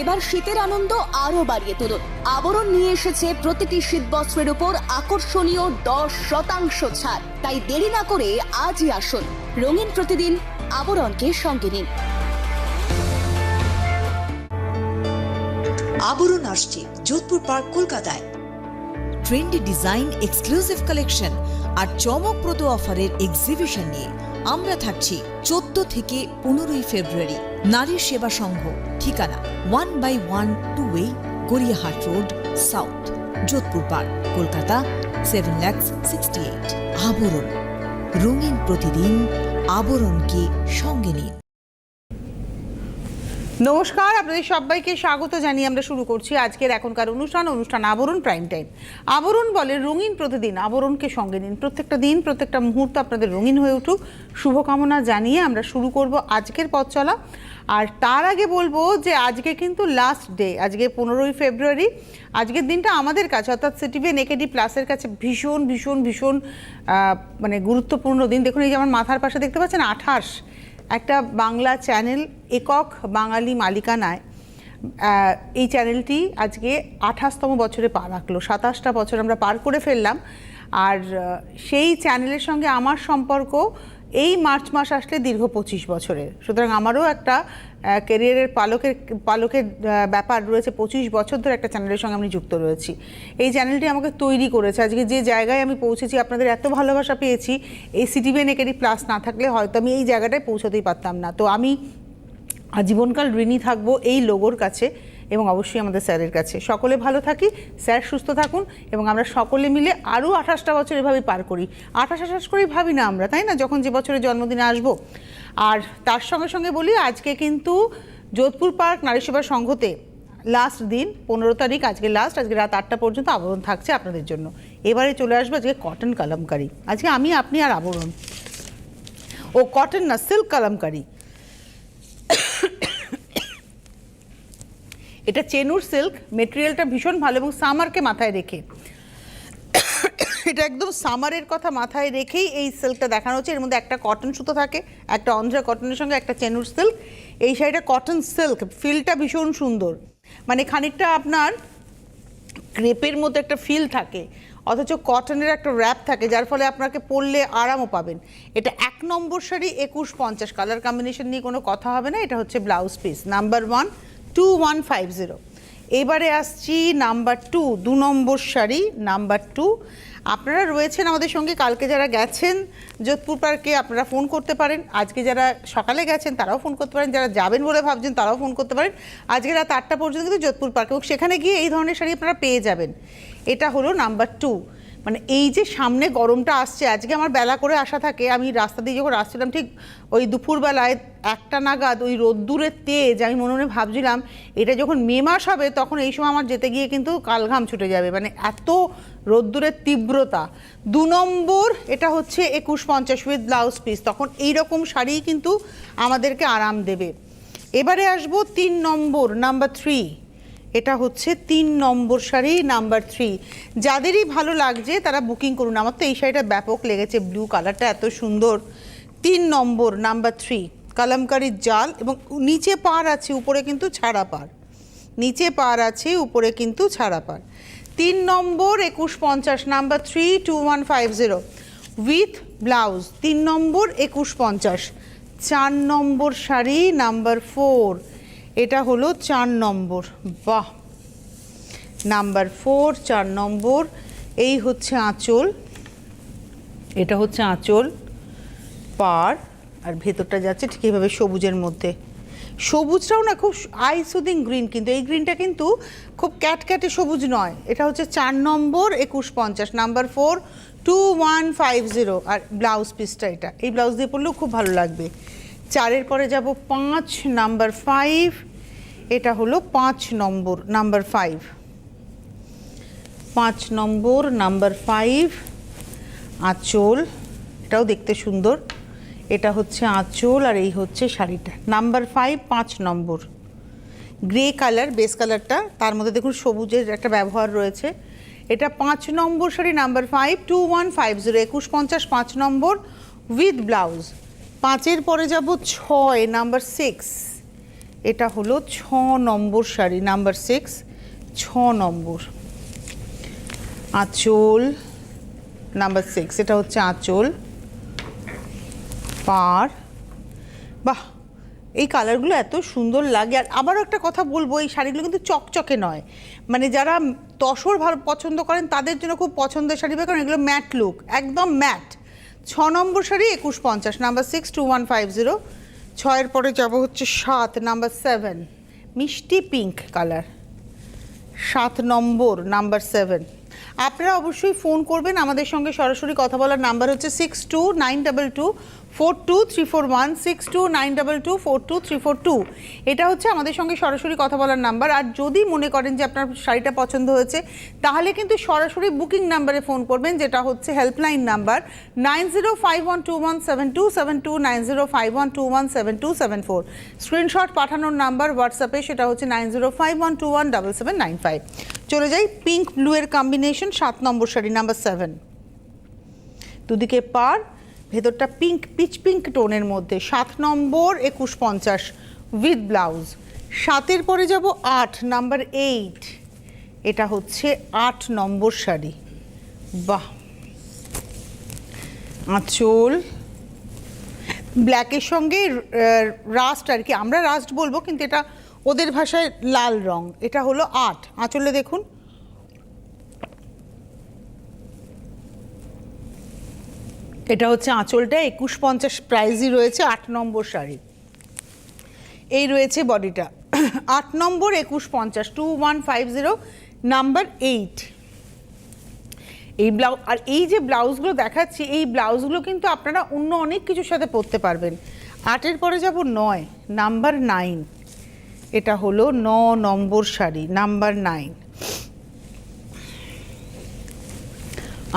এবার শীতের আনন্দ আরও বাড়িয়ে তুলুন। আবরণ নিয়ে এসেছে প্রতিটি শীত বস্ত্রের উপর আকর্ষণীয় দশ শতাংশ ছাড়। তাই দেরি না করে আজই আসুন। রঙিন প্রতিদিন আবরণকে সঙ্গে নিন। আবরণ আসছে যোধপুর পার্ক কলকাতায়। ট্রেন্ডি ডিজাইন এক্সক্লুসিভ কালেকশন আর চমকপ্রদ অফারের এক্সিবিশন নিয়ে। আমরা থাকছি চোদ্দ থেকে পনেরোই ফেব্রুয়ারি নারী সেবা সংঘ, ঠিকানা one by one two way Gariahat Road, south, Jodhpur Park, Kolkata, seven lakhs sixty eight. Abaran, রঙিন প্রতিদিন, আবরণকে সঙ্গে নিন। নমস্কার, আপনাদের সবাইকে স্বাগত জানিয়ে আমরা শুরু করছি আজকের এখনকার অনুষ্ঠান অনুষ্ঠান আবরণ প্রাইম টাইম আবরণ বলে রঙিন প্রতিদিন, আবরণকে সঙ্গে নিন। প্রত্যেকটা দিন, প্রত্যেকটা মুহূর্ত আপনাদের রঙিন হয়ে উঠুক। শুভকামনা জানিয়ে আমরা শুরু করব আজকের পথ চলা। আর তার আগে বলব যে আজকে কিন্তু লাস্ট ডে আজকে পনেরোই ফেব্রুয়ারি। আজকের দিনটা আমাদের কাছে, অর্থাৎ সিটিভি নেকেডি প্লাসের কাছে ভীষণ ভীষণ ভীষণ মানে গুরুত্বপূর্ণ দিন। দেখুন, এই যে আমার মাথার পাশে দেখতে পাচ্ছেন আঠাশ। একটা বাংলা চ্যানেল, একক বাঙালি মালিকানায় এই চ্যানেলটি আজকে আঠাশতম বছরে পা রাখল। সাতাশটা বছর আমরা পার করে ফেললাম। আর সেই চ্যানেলের সঙ্গে আমার সম্পর্ক এই মার্চ মাস আসলে দীর্ঘ পঁচিশ বছরের। সুতরাং আমারও একটা ক্যারিয়ারের পালকের পালকের ব্যাপার রয়েছে। পঁচিশ বছর ধরে একটা চ্যানেলের সঙ্গে আমি যুক্ত রয়েছি। এই চ্যানেলটি আমাকে তৈরি করেছে। আজকে যে জায়গায় আমি পৌঁছেছি, আপনাদের এত ভালোবাসা পেয়েছি, এই সিটিভিএন একেডি প্লাস না থাকলে হয়তো আমি এই জায়গাটায় পৌঁছাতেই পারতাম না। তো আমি আজীবনকাল ঋণী থাকব এই লোগোর কাছে। এবং অবশ্যই আমাদের স্যারের কাছে। সকলে ভালো থাকি, স্যার সুস্থ থাকুন, এবং আমরা সকলে মিলে আরও আঠাশটা বছর এভাবে পার করি। আঠাশ আঠাশ করেই ভাবি না আমরা, তাই না? যখন যে বছরের জন্মদিনে আসব। আর তার সঙ্গে সঙ্গে বলি, আজকে কিন্তু যোধপুর পার্ক নারী সেবা সংঘতে লাস্ট দিন, পনেরো তারিখ, আজকে লাস্ট আজকে রাত আটটা পর্যন্ত আবরণ থাকছে আপনাদের জন্য। এবারে চলে আসবে আজকে কটন কালামকারি। আজকে আমি, আপনি আর আবরণ। ও কটন না সিল্ক কালামকারি। এটা চেনুর সিল্ক মেটেরিয়ালটা ভীষণ ভালো এবং সামারকে মাথায় রেখে। এটা একদম সামারের কথা মাথায় রেখেই এই সিল্কটা দেখানো হচ্ছে। এর মধ্যে একটা কটন সুতো থাকে, একটা অন্ধ্রা কটনের সঙ্গে একটা চেনুর সিল্ক এই শাড়িটা কটন সিল্ক ফিলটা ভীষণ সুন্দর। মানে খানিকটা আপনার ক্রেপের মধ্যে একটা ফিল থাকে, অথচ কটনের একটা র্যাপ থাকে, যার ফলে আপনাকে পরলে আরামও পাবেন। এটা এক নম্বর শাড়ি, একুশ পঞ্চাশ। কালার কম্বিনেশন নিয়ে কোনো কথা হবে না, এটা হচ্ছে blouse piece number one two one five zero এবারে আসছি নাম্বার টু দু নম্বর শাড়ি নাম্বার টু আপনারা রয়েছেন আমাদের সঙ্গে, কালকে যারা গেছেন যোধপুর পার্কে, আপনারা ফোন করতে পারেন। আজকে যারা সকালে গেছেন, তারাও ফোন করতে পারেন। যারা যাবেন বলে ভাবছেন, তারাও ফোন করতে পারেন। আজকে রাত আটটা পর্যন্ত কিন্তু যোধপুর পার্কে। এবং সেখানে গিয়ে এই ধরনের শাড়ি আপনারা পেয়ে যাবেন। এটা হলো নাম্বার টু মানে এই যে সামনে গরমটা আসছে, আজকে আমার বেলা করে আসা থাকে, আমি রাস্তা দিয়ে যখন আসছিলাম, ঠিক ওই দুপুরবেলায় একটা নাগাদ ওই রোদ্দুরের তেজ, আমি মনে মনে ভাবছিলাম, এটা যখন মে মাস হবে, তখন এই সময় আমার যেতে গিয়ে কিন্তু কালঘাম ছুটে যাবে। মানে এত রোদ্দুরের তীব্রতা। দু নম্বর, এটা হচ্ছে একুশ পঞ্চাশ উইথ ব্লাউজ পিস তখন এই রকম শাড়ি কিন্তু আমাদেরকে আরাম দেবে। এবারে আসব তিন নম্বর নাম্বার থ্রি এটা হচ্ছে তিন নম্বর শাড়ি নাম্বার থ্রি। যাদেরই ভালো লাগছে, তারা বুকিং করুন। আমার তো এই শাড়িটা ব্যাপক লেগেছে, ব্লু কালারটা এত সুন্দর। তিন নম্বর, নাম্বার থ্রি কালামকারির জাল এবং নিচে পার আছে, উপরে কিন্তু ছাড়া পার নিচে পার আছে, উপরে কিন্তু ছাড়া পার তিন নম্বর, একুশ পঞ্চাশ, number three, two one five zero. With blouse, তিন নম্বর, একুশ পঞ্চাশ। চার নম্বর শাড়ি, নাম্বার ফোর। এটা হলো চার নম্বর। বাহ! নাম্বার ফোর চার নম্বর। এই হচ্ছে আঁচল। এটা হচ্ছে আঁচল পার। আর ভেতরটা যাচ্ছে ঠিক এইভাবে সবুজের মধ্যে। সবুজটাও না খুব আই সুদিং গ্রিন কিন্তু এই গ্রিনটা কিন্তু খুব ক্যাটক্যাটে সবুজ নয়। এটা হচ্ছে চার নম্বর, একুশ পঞ্চাশ। Number four two one five zero আর ব্লাউজ পিসটা এটা। এই ব্লাউজ দিয়ে পরলেও খুব ভালো লাগবে। চারের পরে যাব পাঁচ। নাম্বার ফাইভ এটা হলো পাঁচ নম্বর নাম্বার ফাইভ পাঁচ নম্বর নাম্বার ফাইভ আঁচল। এটাও দেখতে সুন্দর। এটা হচ্ছে আঁচল আর এই হচ্ছে শাড়িটা। নাম্বার ফাইভ পাঁচ নম্বর। গ্রে কালার বেস কালারটা তার মধ্যে দেখুন সবুজের একটা ব্যবহার রয়েছে। এটা পাঁচ নম্বর sari number five two one five zero একুশ পঞ্চাশ, পাঁচ নম্বর উইথ ব্লাউজ পাঁচের পরে যাব ছয় নাম্বার সিক্স এটা হলো ছ নম্বর শাড়ি, নাম্বার সিক্স ছ নম্বর। আঁচল, নাম্বার সিক্স এটা হচ্ছে আঁচল। পার বাহ! এই কালারগুলো এত সুন্দর লাগে। আর আবারও একটা কথা বলব, এই শাড়িগুলো কিন্তু চকচকে নয়। মানে যারা তসর ভালো পছন্দ করেন, তাদের জন্য খুব পছন্দের শাড়ি কারণ এগুলো ম্যাট লুক একদম ম্যাট ছ নম্বর শাড়ি একুশ পঞ্চাশ, number six two one five zero ছয়ের পরে যাব হচ্ছে সাত নাম্বার সেভেন মিষ্টি পিঙ্ক কালার সাত নম্বর নাম্বার সেভেন আপনারা অবশ্যই ফোন করবেন, আমাদের সঙ্গে সরাসরি কথা বলার নাম্বার হচ্ছে six two nine double two four two three four one six two nine two, four two three four two. এটা হচ্ছে আমাদের সঙ্গে সরাসরি কথা বলার নাম্বার। আর যদি মনে করেন যে আপনার শাড়িটা পছন্দ হয়েছে, তাহলে কিন্তু সরাসরি বুকিং নাম্বারে ফোন করবেন, যেটা হচ্ছে helpline number nine zero five one two one seven two seven two nine zero five one two one seven two seven four. Screenshot পাঠানোর নাম্বার হোয়াটসঅ্যাপে, সেটা হচ্ছে nine zero five one two one double seven nine five. চলে যাই pink blue এর combination সাত নম্বর sari, number seven. দুদিকে পার ভেতরটা পিঙ্ক পিচ পিঙ্ক টোনের মধ্যে। সাত নম্বর, একুশ পঞ্চাশ উইথ ব্লাউজ সাতের পরে যাব আট নাম্বার এইট এটা হচ্ছে আট নম্বর শাড়ি। বাহ! আঁচল। ব্ল্যাকের সঙ্গে রাস্ট আর কি। আমরা রাস্ট বলব, কিন্তু এটা ওদের ভাষায় লাল রং। এটা হলো আট। আঁচলে দেখুন। এটা হচ্ছে আঁচলটা একুশ পঞ্চাশ প্রাইজই রয়েছে আট নম্বর শাড়ি। এই রয়েছে বডিটা। আট নম্বর একুশ পঞ্চাশ two one five zero number eight এই ব্লাউজ আর এই যে ব্লাউজগুলো দেখাচ্ছি, এই ব্লাউজগুলো কিন্তু আপনারা অন্য অনেক কিছুর সাথে পরতে পারবেন। আটের পরে যাব নয় নাম্বার নাইন এটা হলো ন নম্বর শাড়ি নাম্বার নাইন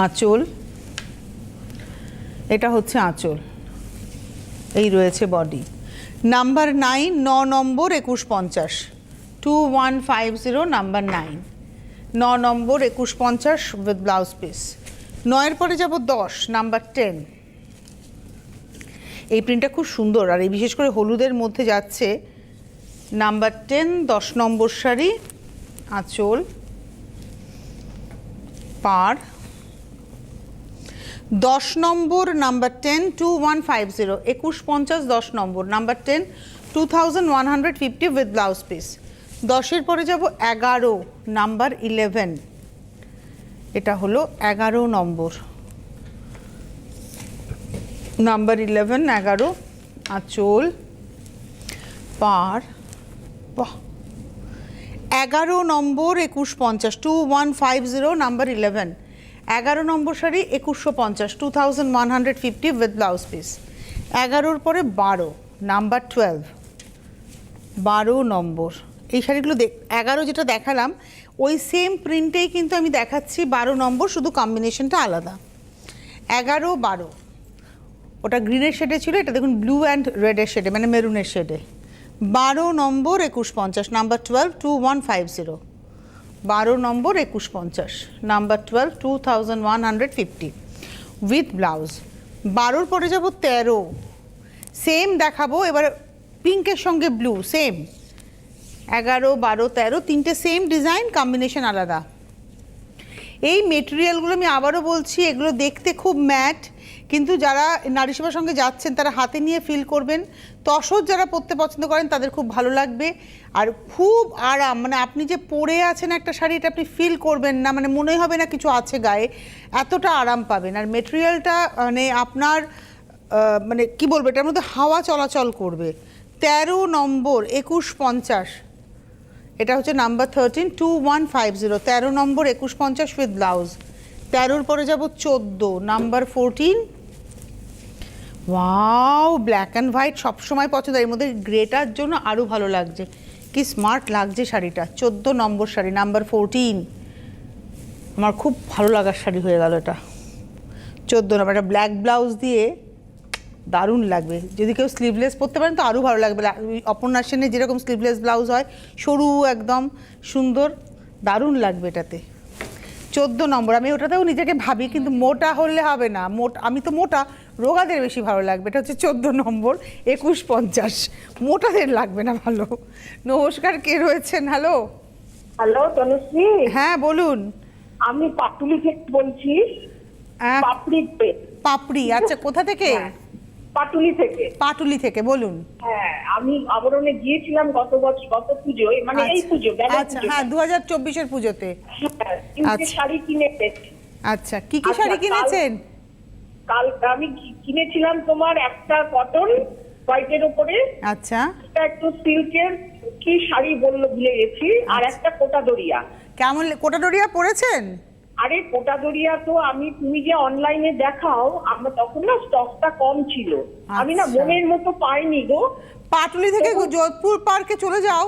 আঁচল এটা হচ্ছে আঁচল। এই রয়েছে বডি নাম্বার নাইন ন নম্বর একুশ পঞ্চাশ। Two one five zero number nine ন নম্বর একুশ পঞ্চাশ উইথ ব্লাউজ পিস নয়ের পরে যাব দশ নাম্বার টেন এই প্রিন্টটা খুব সুন্দর, আর এই বিশেষ করে হলুদের মধ্যে যাচ্ছে নাম্বার টেন দশ নম্বর শাড়ি, আঁচল, পাড়। দশ নম্বর number ten two one five zero একুশ পঞ্চাশ, দশ নম্বর number ten two thousand one hundred fifty with blouse piece দশের পরে যাব এগারো নাম্বার ইলেভেন এটা হলো এগারো নম্বর। নাম্বার ইলেভেন এগারো, আঁচল, পার এগারো নম্বর, একুশ পঞ্চাশ two one five zero number eleven এগারো নম্বর শাড়ি একুশশো পঞ্চাশ two thousand one hundred fifty with blouse piece এগারোর পরে বারো নাম্বার টুয়েলভ বারো নম্বর। এই শাড়িগুলো দেখ, এগারো যেটা দেখালাম, ওই সেম প্রিন্টেই কিন্তু আমি দেখাচ্ছি, বারো নম্বর, শুধু কম্বিনেশনটা আলাদা। এগারো, বারো। ওটা গ্রিনের শেডে ছিল, এটা দেখুন ব্লু অ্যান্ড রেডের শেডে মানে মেরুনের শেডে বারো নম্বর, একুশ পঞ্চাশ number twelve two one five zero বারো নম্বর একুশ পঞ্চাশ number twelve two thousand one hundred fifty with blouse বারোর পরে যাব তেরো। সেম দেখাবো, এবার পিঙ্কের সঙ্গে ব্লু সেম এগারো, বারো, তেরো, তিনটে সেম ডিজাইন কম্বিনেশন আলাদা। এই মেটেরিয়ালগুলো আমি আবারও বলছি, এগুলো দেখতে খুব ম্যাট কিন্তু যারা নারী সেবার সঙ্গে যাচ্ছেন, তারা হাতে নিয়ে ফিল করবেন। তসর যারা পরতে পছন্দ করেন, তাদের খুব ভালো লাগবে। আর খুব আরাম মানে আপনি যে পরে আছেন একটা শাড়ি, এটা আপনি ফিল করবেন না মানে মনে হবে না কিছু আছে গায়ে, এতটা আরাম পাবেন। আর মেটেরিয়ালটা মানে আপনার মানে কি বলব, এটার মধ্যে হাওয়া চলাচল করবে। তেরো নম্বর, একুশ পঞ্চাশ। এটা হচ্ছে number thirteen two one five zero তেরো নম্বর, একুশ পঞ্চাশ উইথ ব্লাউজ তেরোর পরে যাব চোদ্দ number fourteen wow black and white সবসময় পছন্দ, এর মধ্যে গ্রেটার জন্য আরও ভালো লাগছে। কি স্মার্ট লাগছে শাড়িটা। চোদ্দ নম্বর শাড়ি নাম্বার ফোরটিন আমার খুব ভালো লাগার শাড়ি হয়ে গেল এটা। চোদ্দ নম্বর, একটা ব্ল্যাক ব্লাউজ দিয়ে দারুণ লাগবে। যদি কেউ স্লিভলেস পরতে পারেন তো আরও ভালো লাগবে। অপর্ণা সেনের যেরকম স্লিভলেস ব্লাউজ হয়, সরু একদম সুন্দর, দারুণ লাগবে এটাতে। চোদ্দ নম্বর, আমি ওটাতেও নিজেকে ভাবি, কিন্তু মোটা হলে হবে না। মোট আমি তো মোটা রোগাদের বেশি ভালো লাগবে। এটা হচ্ছে চোদ্দ নম্বর একুশ পঞ্চাশ। মোটাদের লাগবে না ভালো। নমস্কার কে রয়েছেন? Hello hello Tanushree? হ্যাঁ বলুন। আমি পাটুলি থেকে বলছি। পাপড়ি পাপড়ি আচ্ছা কোথা থেকে? হ্যাঁ, পাটুলি থেকে। পাটুলি থেকে বলুন। হ্যাঁ আমি আবরণে গিয়েছিলাম গত বছর গত পুজোয় মানে এই আচ্ছা, পুজো আচ্ছা হ্যাঁ দু হাজার চব্বিশের পুজোতে। তিনটে আচ্ছা। শাড়ি কিনে আচ্ছা কি কি আচ্ছা, শাড়ি কিনেছেন? কাল আমি কিনেছিলাম তোমার একটা কটন হোয়াইটের উপরে। আচ্ছা। একটা একটু সিল্কের কি শাড়ি বলল ভুলে গেছি। আর একটা কোটা দরিয়া কেমন কোটাডোরিয়া পরেছেন? আরে কোটা দরিয়া তো আমি তুমি যে অনলাইনে দেখাও আমরা তখন না স্টকটা কম ছিল। আমি না আচ্ছা। মনের মতো পাইনি গো। পাটুলি থেকে যোধপুর পার্কে চলে যাও।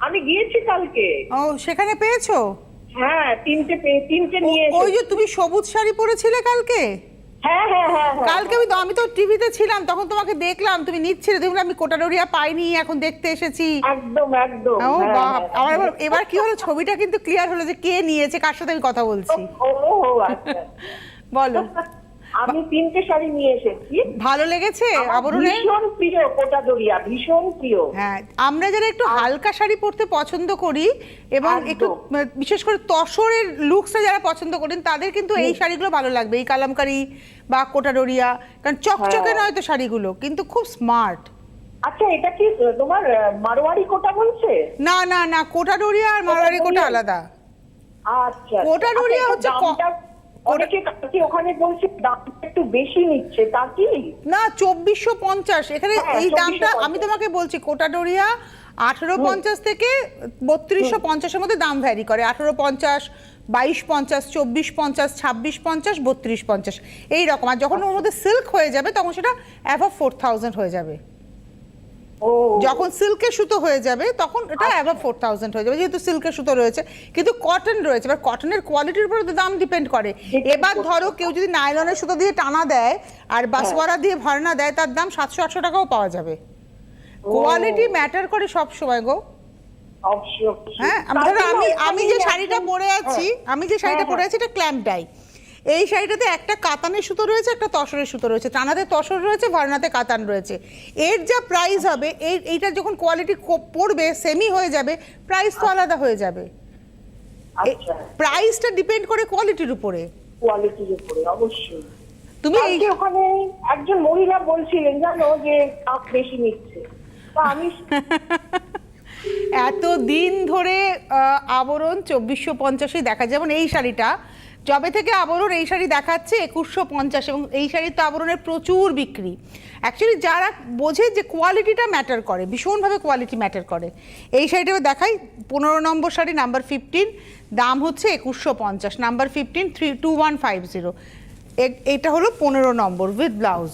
আমি গিয়েছি কালকে। ও সেখানে পেয়েছ? হ্যাঁ তিনটে তিনটে নিয়ে ওই যে তুমি সবুজ শাড়ি পরেছিলে কালকে। কালকে আমি তো আমি তো টিভিতে ছিলাম তখন তোমাকে দেখলাম তুমি নিচ্ছিলে দেখুন আমি কোটাডোরিয়া পাইনি এখন দেখতে এসেছি। একদম একদম ও হ্যাঁ, বাপ হ্যাঁ। আমার এবার কি হলো ছবিটা কিন্তু ক্লিয়ার হলো যে কে নিয়েছে কার সাথে আমি কথা বলছি। ও, আচ্ছা। বলো। আমি তিনটে শাড়ি নিয়ে এসেছি। ভালো লেগেছে আবরণে? ভীষণ প্রিয় কোটা দরিয়া ভীষণ প্রিয়। হ্যাঁ আমরা যারা একটু হালকা শাড়ি পরতে পছন্দ করি এবং। একটু বিশেষ করে তসরের লুকসটা যারা পছন্দ করেন তাদের কিন্তু এই শাড়িগুলো ভালো লাগবে এই কালামকারি বা কোটাডোরিয়া কারণ চকচকে হ্যাঁ। নয় তো শাড়িগুলো কিন্তু খুব স্মার্ট আচ্ছা এটা কি তোমার মারোয়ারি কোটা বলছে? না না না কোটাডোরিয়া আর মারোয়ারি কোটা আলাদা। আচ্ছা কোটা দরিয়া আচ্ছা, হচ্ছে ক- দামটা- অনেকে ওখানে বলছে দামটা একটু বেশি নিচ্ছে তা কি? না চব্বিশশো পঞ্চাশ। এখানে হ্যাঁ, এই দামটা আমি তোমাকে বলছি কোটাডোরিয়া আঠেরো পঞ্চাশ থেকে বত্রিশশো পঞ্চাশের মধ্যে দাম ভ্যারি করে। আঠেরো পঞ্চাশ বাইশ পঞ্চাশ চব্বিশ পঞ্চাশ ছাব্বিশ পঞ্চাশ বত্রিশ পঞ্চাশ। এইরকম আর যখন ওর মধ্যে সিল্ক হয়ে যাবে তখন সেটা অ্যাভাব ফোর থাউজেন্ড হয়ে যাবে। যখন সিল্কের সুতো হয়ে যাবে তখন এটা অ্যাভাব ফোর থাউজেন্ড হয়ে যাবে যেহেতু সিল্কের সুতো রয়েছে। কিন্তু কটন রয়েছে এবার কটনের কোয়ালিটির উপরে তো দাম ডিপেন্ড করে। এবার ধরো কেউ যদি নাইলনের সুতো দিয়ে টানা দেয় আর বাসওয়ারা দিয়ে ভরনা দেয় তার দাম সাতশো আটশো টাকাও পাওয়া যাবে। কোয়ালিটি ম্যাটার করে সব সময় গো। হ্যাঁ আমি ধরো আমি যে শাড়িটা পরে আছি হ্যাঁ। আমি যে শাড়িটা হ্যাঁ, পরে আছি এটা ক্ল্যাম্প ডাই এই শাড়িটাতে একটা কাতানের সুতো রয়েছে একটা তসরের সুতো রয়েছে। টানাতে তসর রয়েছে ভারনাতে কাতান রয়েছে। এর যা প্রাইস হবে এই এইটা যখন কোয়ালিটি পড়বে সেমি হয়ে যাবে প্রাইস তো আলাদা হয়ে যাবে। আচ্ছা। প্রাইসটা ডিপেন্ড করে কোয়ালিটির উপরে। কোয়ালিটির উপরে অবশ্যই। তুমি এই ওখানে একজন মহিলা বলছিলেন জানো যে কাপ বেশি নিচ্ছে। আমি এত দিন ধরে আবরণ চব্বিশশো পঞ্চাশে দেখা যেমন এই শাড়িটা যবে থেকে আবরণ এই শাড়ি দেখাচ্ছে একুশশো পঞ্চাশ এবং এই শাড়ির তো আবরণের প্রচুর বিক্রি। অ্যাকচুয়ালি যারা বোঝে যে কোয়ালিটিটা ম্যাটার করে, ভীষণভাবে কোয়ালিটি ম্যাটার করে। এই শাড়িটা দেখাই, পনেরো নম্বর শাড়ি নাম্বার ফিফটিন দাম হচ্ছে একুশশো পঞ্চাশ number fifteen three two one five zero এটা হলো পনেরো নম্বর উইথ ব্লাউজ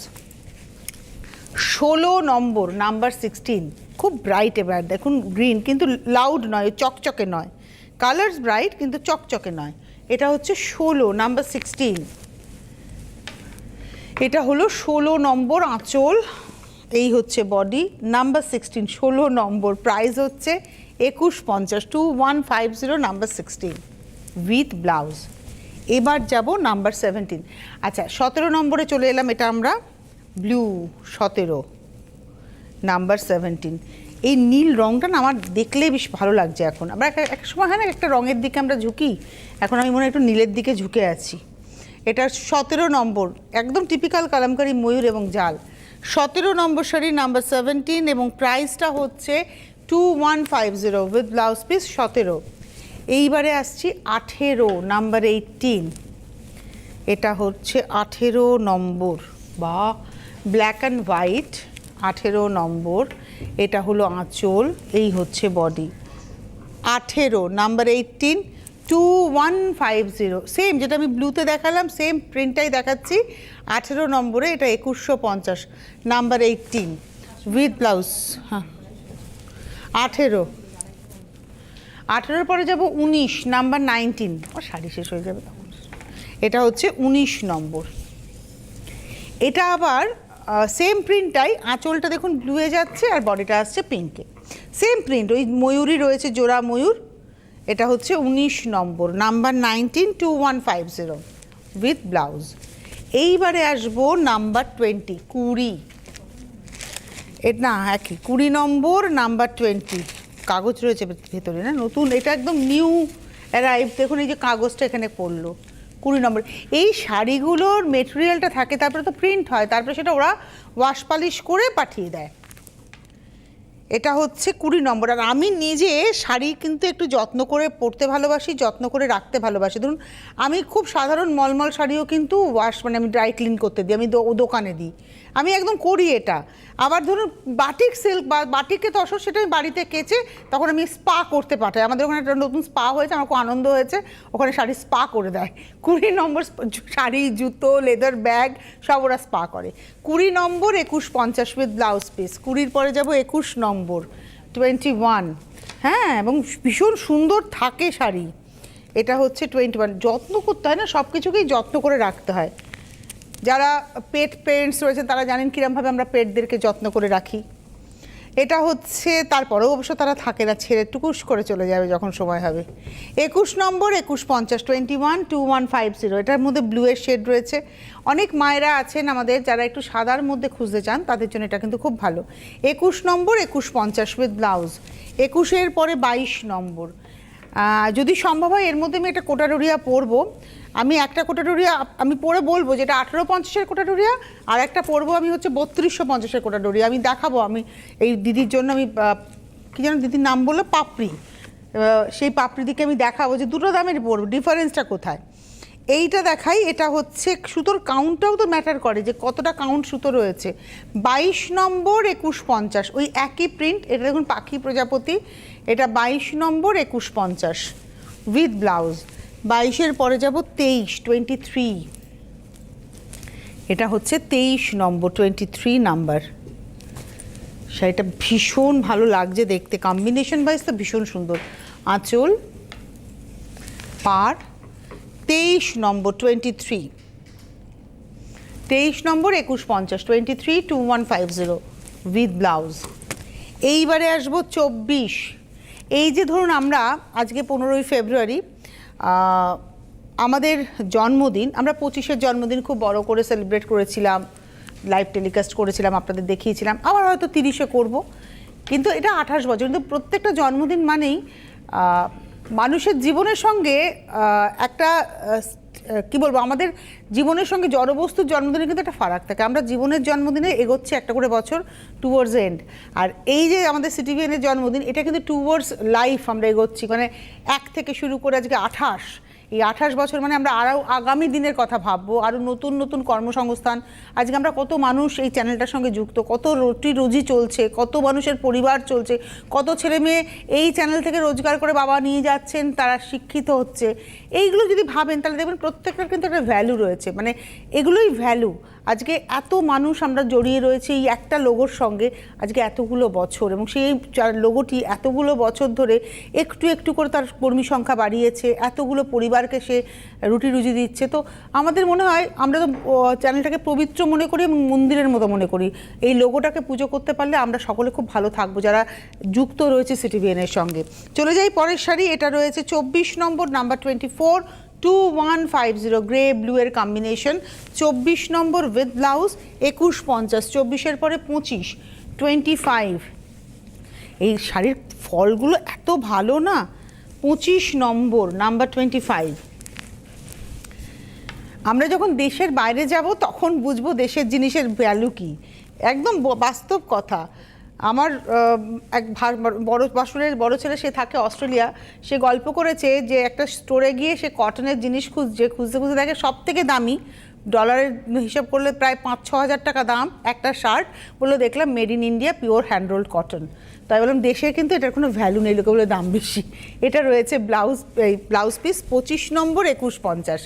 ষোলো নম্বর নাম্বার সিক্সটিন খুব ব্রাইট এবার, দেখুন গ্রিন কিন্তু লাউড নয়, চকচকে নয়। কালার্স ব্রাইট কিন্তু চকচকে নয়। এটা হচ্ছে ষোলো নাম্বার সিক্সটিন এটা হলো ষোলো নম্বর আঁচল, এই হচ্ছে বডি নাম্বার সিক্সটিন ষোলো নম্বর প্রাইস হচ্ছে একুশ পঞ্চাশ two one five zero number sixteen with blouse এবার যাব নাম্বার সেভেন্টিন আচ্ছা সতেরো নম্বরে চলে এলাম, এটা আমরা ব্লু সতেরো নাম্বার সেভেন্টিন এই নীল রংটা না আমার দেখলে বেশ ভালো লাগছে এখন। একটা এক সময় হয় না, একটা রঙের দিকে আমরা ঝুঁকি, এখন আমি মনে হয় একটু নীলের দিকে ঝুঁকে আছি। এটা সতেরো নম্বর, একদম টিপিক্যাল কালামকারি ময়ূর এবং জাল। সতেরো নম্বর শাড়ি নাম্বার সেভেন্টিন এবং প্রাইসটা হচ্ছে two one five zero with blouse piece সতেরো। এইবারে আসছি আঠেরো নাম্বার এইটিন এটা হচ্ছে আঠেরো নম্বর বা ব্ল্যাক অ্যান্ড হোয়াইট আঠেরো নম্বর। এটা হলো আঁচল, এই হচ্ছে বডি আঠেরো number eighteen two one five zero same যেটা আমি ব্লুতে দেখালাম সেম প্রিন্টটাই দেখাচ্ছি। আঠেরো নম্বরে এটা একুশশো পঞ্চাশ নাম্বার এইটিন উইথ ব্লাউজ হ্যাঁ। আঠেরো। আঠেরোর পরে যাব উনিশ নাম্বার নাইনটিন ও শাড়ি শেষ হয়ে যাবে তখন। এটা হচ্ছে উনিশ নম্বর। এটা আবার সেম প্রিন্টটাই আঁচলটা দেখুন ব্লুয়ে যাচ্ছে আর বডিটা আসছে পিঙ্কে সেম প্রিন্ট ওই ময়ূরই রয়েছে, জোড়া ময়ূর। এটা হচ্ছে উনিশ নম্বর number nineteen two one five zero with blouse এইবারে আসব নাম্বার টোয়েন্টি কুড়ি। এটা না, একই, কুড়ি নম্বর নাম্বার টোয়েন্টি কাগজ রয়েছে ভেতরে না, নতুন, এটা একদম নিউ অ্যারাইভ দেখুন, এই যে কাগজটা এখানে পড়ল। কুড়ি নম্বর। এই শাড়িগুলোর মেটেরিয়ালটা থাকে, তারপরে তো প্রিন্ট হয়, তারপরে সেটা ওরা ওয়াশ পালিশ করে পাঠিয়ে দেয়। এটা হচ্ছে কুড়ি নম্বর। আর আমি নিজে শাড়ি কিন্তু একটু যত্ন করে পরতে ভালোবাসি, যত্ন করে রাখতে ভালোবাসি। ধরুন, আমি খুব সাধারণ মলমল শাড়িও কিন্তু ওয়াশ মানে আমি ড্রাই ক্লিন করতে দিই, আমি দোকানে দিই। আমি একদম করি এটা। আবার ধরুন বাটিক সিল্ক বা বাটিকে তসর সেটা আমি বাড়িতে কেচে তখন আমি স্পা করতে পাঠাই। আমাদের ওখানে একটা নতুন স্পা হয়েছে, আমার খুব আনন্দ হয়েছে, ওখানে শাড়ি স্পা করে দেয়। কুড়ি নম্বর শাড়ি, জুতো লেদার ব্যাগ সব ওরা স্পা করে। কুড়ি নম্বর একুশ পঞ্চাশ উইথ ব্লাউজ পিস কুড়ির পরে যাব একুশ নম্বর টোয়েন্টি ওয়ান হ্যাঁ এবং ভীষণ সুন্দর থাকে শাড়ি। এটা হচ্ছে টোয়েন্টি ওয়ান যত্ন করতে হয় না সব কিছুকেই যত্ন করে রাখতে হয়। যারা পেট পেরেন্টস রয়েছে, তারা জানেন কীরমভাবে আমরা পেটদেরকে যত্ন করে রাখি। এটা হচ্ছে তারপরেও অবশ্য তারা থাকে না, ছেড়ে টুকুস করে চলে যাবে যখন সময় হবে। একুশ নম্বর, একুশ পঞ্চাশ twenty one two one five zero এটার মধ্যে ব্লুয়ের শেড রয়েছে। অনেক মায়েরা আছেন আমাদের, যারা একটু সাদার মধ্যে খুঁজতে চান, তাদের জন্য এটা কিন্তু খুব ভালো। একুশ নম্বর, একুশ পঞ্চাশ উইথ ব্লাউজ একুশের পরে বাইশ নম্বর। যদি সম্ভব হয়, এর মধ্যে আমি একটা কোটারুরিয়া পরবো। আমি একটা কোটাডোরিয়া আমি পরে বলব যেটা আঠেরো পঞ্চাশের কোটাডোরিয়া আর একটা পরবো আমি হচ্ছে বত্রিশশো পঞ্চাশের কোটাডোরিয়া আমি দেখাবো, আমি এই দিদির জন্য আমি কী যেন দিদির নাম বলল? পাপড়ি। সেই পাপড়ি দিকে আমি দেখাবো যে দুটো দামের পরবো ডিফারেন্সটা কোথায়? এইটা দেখাই, এটা হচ্ছে সুতোর কাউন্টটাও তো ম্যাটার করে যে কতটা কাউন্ট সুতো রয়েছে। বাইশ নম্বর একুশ পঞ্চাশ, ওই একই প্রিন্ট এটা দেখুন পাখি প্রজাপতি, এটা বাইশ নম্বর একুশ পঞ্চাশ উইথ ব্লাউজ বাইশের পরে যাব তেইশ টোয়েন্টি থ্রি এটা হচ্ছে তেইশ নম্বর টোয়েন্টি থ্রি নাম্বার শাড়িটা ভীষণ ভালো লাগছে দেখতে কম্বিনেশন ওয়াইজ তো ভীষণ সুন্দর। আঁচল পার তেইশ নম্বর টোয়েন্টি থ্রি তেইশ নম্বর, একুশ পঞ্চাশ twenty three two one five zero with blouse এইবারে আসব চব্বিশ। এই যে ধরুন আমরা আজকে পনেরোই ফেব্রুয়ারি আমাদের জন্মদিন, আমরা পঁচিশের জন্মদিন খুব বড় করে সেলিব্রেট করেছিলাম লাইভ টেলিকাস্ট করেছিলাম, আপনাদের দেখিয়েছিলাম, আবার হয়তো তিরিশে করব। কিন্তু এটা আঠাশ বছর, কিন্তু প্রত্যেকটা জন্মদিন মানেই মানুষের জীবনের সঙ্গে একটা কি বলব, আমাদের জীবনের সঙ্গে জড়বস্তুর জন্মদিনে কিন্তু একটা ফারাক থাকে। আমরা জীবনের জন্মদিনে এগোচ্ছি একটা করে বছর টুয়ার্ডস এন্ড আর এই যে আমাদের সিটিভিএনের জন্মদিন, এটা কিন্তু টুয়ার্ডস লাইফ আমরা এগোচ্ছি। মানে এক থেকে শুরু করে আজকে আঠাশ। এই আঠাশ বছর মানে আমরা আরও আগামী দিনের কথা ভাববো, আরও নতুন নতুন কর্মসংস্থান। আজকে আমরা কত মানুষ এই চ্যানেলটার সঙ্গে যুক্ত, কত রুটি রুজি চলছে, কত মানুষের পরিবার চলছে, কত ছেলে মেয়ে এই চ্যানেল থেকে রোজগার করে বাবা নিয়ে যাচ্ছেন, তারা শিক্ষিত হচ্ছে। এইগুলো যদি ভাবেন, তাহলে দেখবেন প্রত্যেকটার কিন্তু একটা ভ্যালু রয়েছে। মানে এগুলোই ভ্যালু আজকে এত মানুষ আমরা জড়িয়ে রয়েছে এই একটা লোগোর সঙ্গে, আজকে এতগুলো বছর এবং সেই লোগোটি এতগুলো বছর ধরে একটু একটু করে তার কর্মী সংখ্যা বাড়িয়েছে, এতগুলো পরিবারকে সে রুটি রুজি দিচ্ছে। তো আমাদের মনে হয় আমরা তো চ্যানেলটাকে পবিত্র মনে করি এবং মন্দিরের মতো মনে করি। এই লোগোটাকে পুজো করতে পারলে আমরা সকলে খুব ভালো থাকব, যারা যুক্ত রয়েছে সিটিভিএনের সঙ্গে। চলে যাই পরের শাড়ি এটা রয়েছে চব্বিশ নম্বর number twenty four two one five zero grey blue এর কম্বিনেশন চব্বিশ নম্বর উইথ ব্লাউজ একুশ পঞ্চাশ চব্বিশের পরে পঁচিশ টোয়েন্টি ফাইভ এই শাড়ির ফলগুলো এত ভালো না? পঁচিশ নম্বর নাম্বার টোয়েন্টি ফাইভ আমরা যখন দেশের বাইরে যাব, তখন বুঝব দেশের জিনিসের ভ্যালু কি। একদম বাস্তব কথা। আমার এক বড় বাসুরের বড় ছেলে, সে থাকে অস্ট্রেলিয়া, সে গল্প করেছে যে একটা স্টোরে গিয়ে সে কটনের জিনিস খুঁজছে খুঁজতে খুঁজতে দেখে সব থেকে দামি, ডলারের হিসাব করলে প্রায় পাঁচ, ছ হাজার টাকা দাম, একটা শার্ট, বলল, দেখলাম made in India, pure hand rolled cotton. তাই বললাম দেশে কিন্তু এটার কোনো ভ্যালু নেই, লোকে বলে দাম বেশি। এটা রয়েছে ব্লাউজ, এই ব্লাউজ পিস, পঁচিশ নম্বর, একুশ পঞ্চাশ।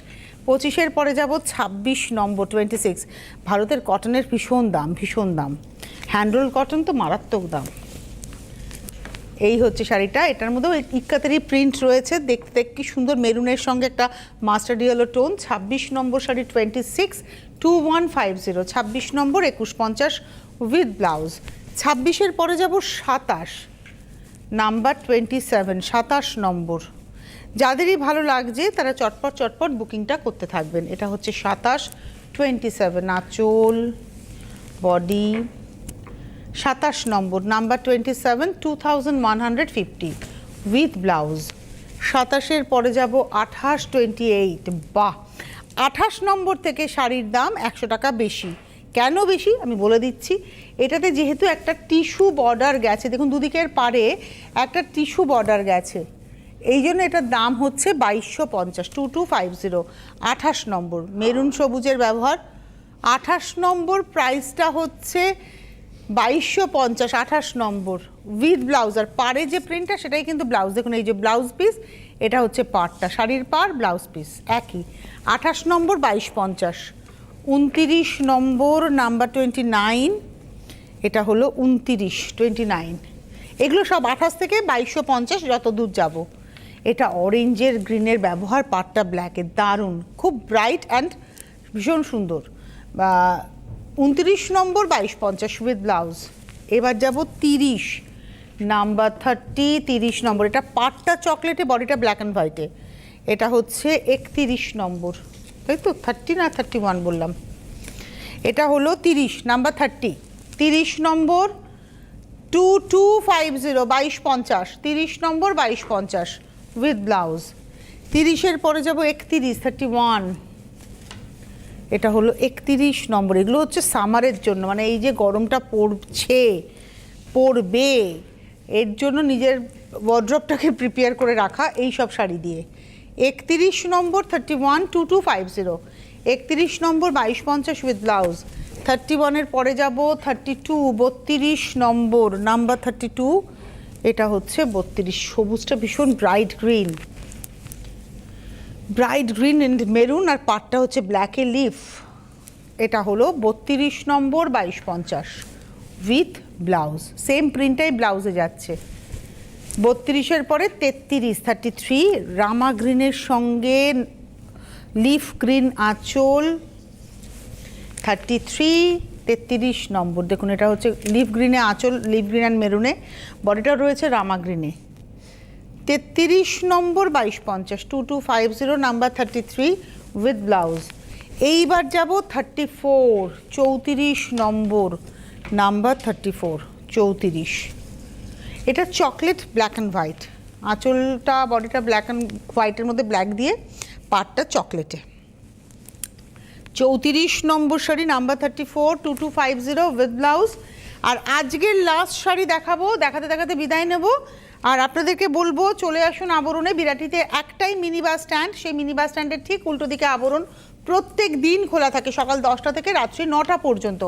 পঁচিশের পরে যাব ছাব্বিশ নম্বর টোয়েন্টি সিক্স ভারতের কটনের ভীষণ দাম ভীষণ দাম। হ্যান্ডরোল কটন তো মারাত্মক দাম। এই হচ্ছে শাড়িটা। এটার মধ্যেও ইক্কাতেরই প্রিন্ট রয়েছে। দেখতে দেখ কি সুন্দর মেরুনের সঙ্গে একটা মাস্টার্ড ইয়েলো টোন ছাব্বিশ নম্বর sari twenty six two one five zero ছাব্বিশ নম্বর একুশ পঞ্চাশ উইথ ব্লাউজ ছাব্বিশের পরে যাব সাতাশ। নাম্বার টোয়েন্টি সেভেন সাতাশ নম্বর। যাদেরই ভালো লাগছে, তারা চটপট চটপট বুকিংটা করতে থাকবেন। এটা হচ্ছে সাতাশ টোয়েন্টি সেভেন আঁচল বডি সাতাশ নম্বর number twenty seven two thousand one hundred fifty with blouse সাতাশের পরে যাব আঠাশ টোয়েন্টি এইট বাহ! আঠাশ নম্বর থেকে শাড়ির দাম একশো টাকা বেশি। কেন বেশি? আমি বলে দিচ্ছি, এটাতে যেহেতু একটা টিস্যু বর্ডার গেছে, দেখুন দুদিকের পারে একটা টিস্যু বর্ডার গেছে। এই জন্য এটার দাম হচ্ছে বাইশশো পঞ্চাশ, টু টু ফাইভ জিরো, আঠাশ নম্বর। মেরুন সবুজের ব্যবহার, আঠাশ নম্বর প্রাইসটা হচ্ছে বাইশশো পঞ্চাশ, আঠাশ নম্বর। উইথ ব্লাউজ, আর পাড়ে যে প্রিন্টটা, সেটাই কিন্তু ব্লাউজ। দেখুন, এই যে ব্লাউজ পিস, এটা হচ্ছে পাড়টা, শাড়ির পাড়, ব্লাউজ পিস, একই। আঠাশ নম্বর বাইশ পঞ্চাশ। উনতিরিশ নম্বর, নাম্বার টোয়েন্টি নাইন, এটা হলো উনতিরিশ, টোয়েন্টি নাইন। এগুলো সব আঠাশ থেকে বাইশশো পঞ্চাশ যত দূর যাব। এটা অরেঞ্জের গ্রিনের ব্যবহার, পাটটা ব্ল্যাকের দারুণ। খুব ব্রাইট অ্যান্ড ভীষণ সুন্দর। উনত্রিশ নম্বর বাইশ পঞ্চাশ উইথ ব্লাউজ এবার যাব তিরিশ। নাম্বার থার্টি তিরিশ নম্বর। এটা পাটটা চকলেটে বডিটা ব্ল্যাক অ্যান্ড হোয়াইটে এটা হচ্ছে একতিরিশ নম্বর। তাই তো? থার্টি না থার্টি ওয়ান বললাম। এটা হলো তিরিশ। নাম্বার থার্টি তিরিশ নম্বর টু টু ফাইভ জিরো বাইশ পঞ্চাশ। তিরিশ নম্বর, বাইশ পঞ্চাশ। উইথ ব্লাউজ তিরিশের পরে যাব একতিরিশ থার্টি ওয়ান এটা হলো একতিরিশ নম্বর। এগুলো হচ্ছে সামারের জন্য মানে এই যে গরমটা পড়ছে, পড়বে, এর জন্য নিজের ওয়ার্ড্রপটাকে প্রিপেয়ার করে রাখা এই সব শাড়ি দিয়ে। একতিরিশ নম্বর thirty one two two five zero একতিরিশ নম্বর, বাইশ পঞ্চাশ উইথ ব্লাউজ থার্টি ওয়ানের পরে যাব থার্টি টু বত্রিশ নম্বর নাম্বার থার্টি টু এটা হচ্ছে বত্রিশ সবুজটা ভীষণ bright green bright green and maroon আর পাটটা হচ্ছে ব্ল্যাকে লিফ এটা হলো বত্রিশ নম্বর বাইশ পঞ্চাশ উইথ ব্লাউজ সেম প্রিন্টাই ব্লাউজে যাচ্ছে। বত্রিশের পরে তেত্রিশ থার্টি থ্রি রামা গ্রিনের সঙ্গে লিফ গ্রিন আঁচল। থার্টি থ্রি তেত্রিশ নম্বর। দেখুন, এটা হচ্ছে লিভ গ্রিনে আঁচল লিভ গ্রিন অ্যান্ড মেরুনে বডিটা রয়েছে রামা গ্রিনে তেত্রিশ নম্বর, বাইশ পঞ্চাশ two two five zero number thirty three with blouse এইবার যাব থার্টি ফোর চৌত্রিশ নম্বর নাম্বার থার্টি ফোর চৌত্রিশ। এটা চকলেট ব্ল্যাক অ্যান্ড হোয়াইট আঁচলটা বডিটা ব্ল্যাক অ্যান্ড হোয়াইটের মধ্যে ব্ল্যাক দিয়ে পাটটা চকলেটে চৌত্রিশ নম্বর sari number thirty four two two five zero with blouse আর আজকের লাস্ট শাড়ি দেখাবো, দেখাতে দেখাতে বিদায় নেব। আর আপনাদেরকে বলব, চলে আসুন আবরণে। বিরাটিতে একটাই মিনি বাস স্ট্যান্ড সেই মিনি বাস স্ট্যান্ডের ঠিক উল্টো দিকে আবরণ প্রত্যেক দিন খোলা থাকে, সকাল দশটা থেকে রাত্রি নটা পর্যন্ত।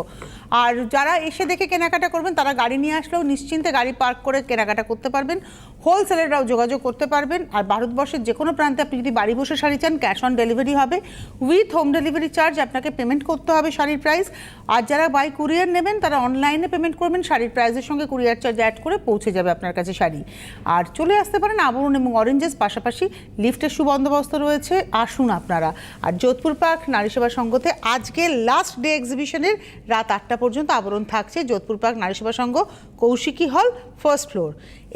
আর যারা এসে দেখে কেনাকাটা করবেন, তারা গাড়ি নিয়ে আসলেও নিশ্চিন্তে গাড়ি পার্ক করে কেনাকাটা করতে পারবেন। হোলসেলাররাও যোগাযোগ করতে পারবেন। আর ভারতবর্ষের যে কোনো প্রান্তে আপনি যদি বাড়ি বসে শাড়ি চান, ক্যাশ অন ডেলিভারি হবে। উইথ হোম ডেলিভারি চার্জ আপনাকে পেমেন্ট করতে হবে শাড়ির প্রাইস। আর যারা বাই কুরিয়ার নেবেন, তারা অনলাইনে পেমেন্ট করবেন। শাড়ির প্রাইসের সঙ্গে কুরিয়ার চার্জ অ্যাড করে পৌঁছে যাবে আপনার কাছে শাড়ি। আর চলে আসতে পারেন আবরণ এবং অরেঞ্জেস, পাশাপাশি লিফটের সুবন্দোবস্ত রয়েছে। আসুন আপনারা। আর যোধপুর পার্ক নারী সেবা সঙ্গতে আজকে লাস্ট ডে এক্সিবিশনের রাত আটটা পর্যন্ত আবরণ থাকছে যোধপুর পার্ক নারী সেবা সংঘ কৌশিকী হল ফার্স্ট ফ্লোর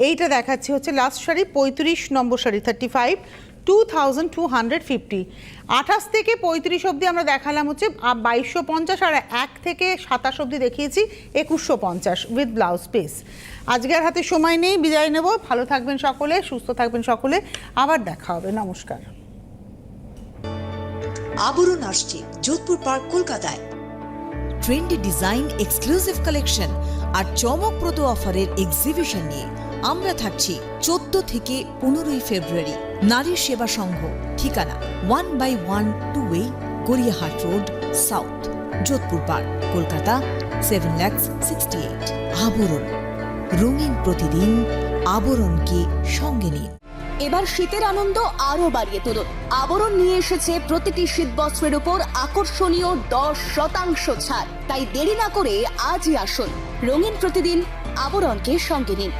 এইটা দেখাচ্ছে হচ্ছে লাস্ট শাড়ি পঁয়ত্রিশ নম্বর sari thirty five two thousand two hundred fifty আঠাশ থেকে পঁয়ত্রিশ অবধি আমরা দেখালাম হচ্ছে বাইশশো পঞ্চাশ আর এক থেকে সাতাশ অবধি দেখিয়েছি, একুশশো পঞ্চাশ উইথ ব্লাউজ পিস আজকে আর হাতে সময় নেই, বিদায় নেব। ভালো থাকবেন সকলে, সুস্থ থাকবেন সকলে। আবার দেখা হবে। নমস্কার। আবরণ আসছে যোধপুর পার্ক কলকাতায়। ট্রেন্ডি ডিজাইন এক্সক্লুসিভ কালেকশন আর চমকপ্রদ অফারের এক্সিবিশন নিয়ে আমরা থাকছি চোদ্দ থেকে পনেরোই ফেব্রুয়ারি নারী সেবা সংঘ, ঠিকানা one by one two way Gariahat Road south Jodhpur Park Kolkata seven lakhs sixty eight Abaran, রঙিন প্রতিদিন, আবরণকে সঙ্গে নিন। এবার শীতের আনন্দ আরও বাড়িয়ে তুলুন। আবরণ নিয়ে এসেছে প্রতিটি শীত বস্ত্রের উপর আকর্ষণীয় দশ শতাংশ ছাড়। তাই দেরি না করে আজই আসুন। রঙিন প্রতিদিন আবরণকে সঙ্গে নিন।